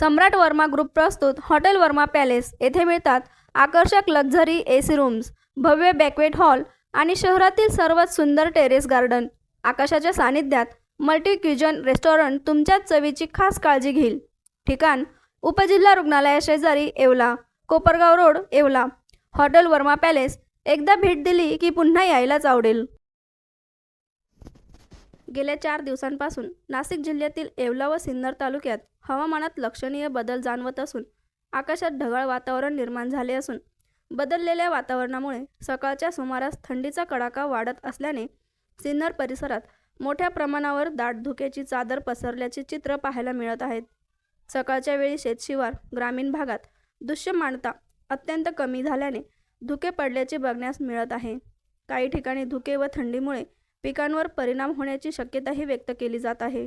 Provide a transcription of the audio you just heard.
सम्राट Verma group प्रस्तुत hotel Verma palace. येथे मिळतात आकर्षक लक्झरी ए सी रूम्स भव्य बॅकवेट हॉल आणि शहरातील सर्वात सुंदर टेरेस गार्डन. आकाशाच्या सानिध्यात मल्टी क्युजन रेस्टॉरंट तुमच्याच चवीची खास काळजी घेईल. ठिकाण उपजिल्हा रुग्णालयाशेजारी Yeola Kopargaon road Yeola. Hotel Verma palace एकदा भेट दिली की पुन्हा यायलाच आवडेल. गेल्या चार दिवसांपासून नाशिक जिल्ह्यातील येवला व सिन्नर तालुक्यात हवामानात लक्षणीय बदल जाणवत असून आकाशात ढगाळ वातावरण निर्माण झाले असून बदललेल्या वातावरणामुळे सकाळच्या सुमारास थंडीचा कडाका वाढत असल्याने सिन्नर परिसरात मोठ्या प्रमाणावर दाट धुक्याची चादर पसरल्याचे चित्र पाहायला मिळत आहेत. सकाळच्या वेळी शेतशिवार ग्रामीण भागात दृश्यमानता अत्यंत कमी झाल्याने धुके पडल्याचे बघण्यास मिळत आहे. काही ठिकाणी धुके व थंडीमुळे पिकांवर परिणाम होण्याची शक्यताही व्यक्त केली जात आहे.